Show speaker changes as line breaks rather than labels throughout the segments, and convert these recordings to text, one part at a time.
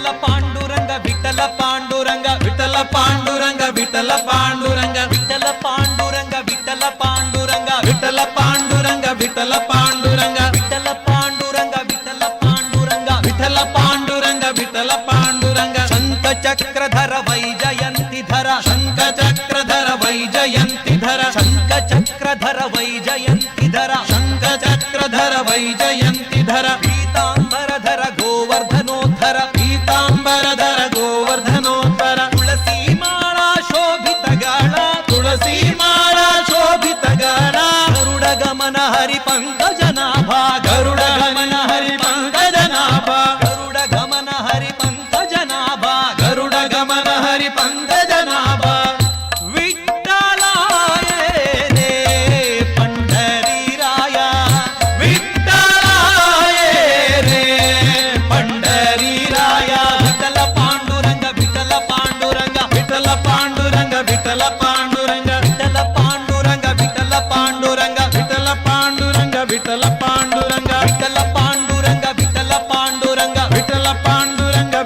విఠల పాండురంగ విఠల పాండురంగ
విఠల పాండురంగ విఠల పాండురంగ
విఠల పాండురంగ విఠల పాండురంగ
విఠల పాండురంగ విఠల పాండురంగ
విఠల పాండురంగ విఠల పాండురంగ
విఠల పాండురంగ విఠల పాండురంగ
శంఖ చక్రధర వైజయంతి ధర
శంఖ చక్రధర వైజయంతి ధర
శంఖ చక్రధర వైజయంతి ధర
శంఖ చక్రధర వైజయంతి ధర துளசி மா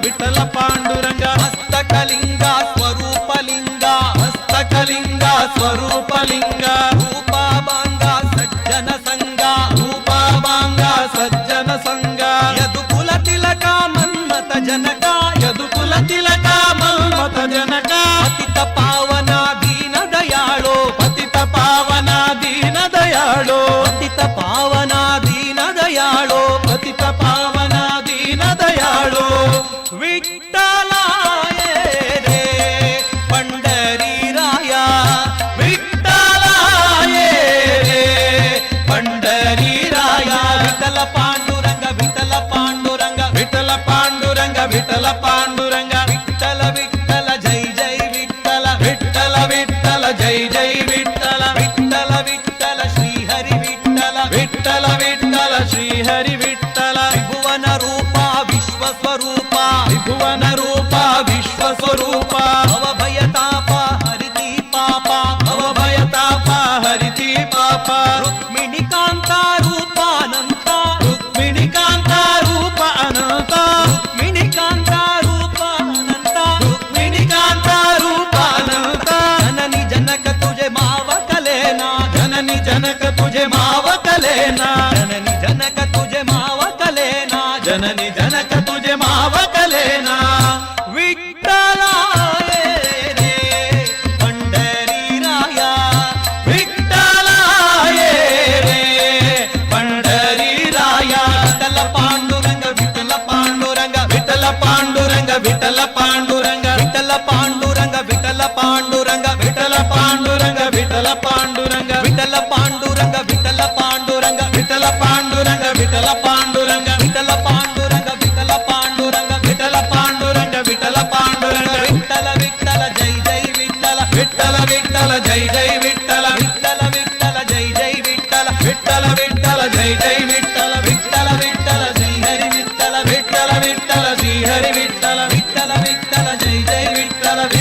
విఠల పాండురంగ. హస్తకలింగ స్వరూపలింగ.
హస్తకలింగ స్వరూపలింగ.
రూపాభంగ సజ్జన సంగ
రూపాభాంగ సజ్జన సంగ
యదుకుల తిలక మన్మత జనక.
యదుకుల తిలక మల్మత జనక.
పతిత పావన దీన దయాళో.
పతిత పావన దీన దయాళో.
விட்டலாயரே பண்டரீராயா விட்டலாயரே
பண்டரீராயா. விட்டல பாண்டுரங்க விட்டல
பாண்டுரங்க விட்டல பாண்டுரங்க
விட்டல பாண்டு तुझे
मावकलेना जननी जनक तुझे
मावकलेना जननी విఠల
జై జై విఠల.
విఠల విఠల జై జై విఠల.
విఠల విఠల జై జై విఠల.
విఠల విఠల శ్రీహరి విఠల.
విఠల విఠల శ్రీహరి విఠల.
విఠల విఠల జై జై విఠల.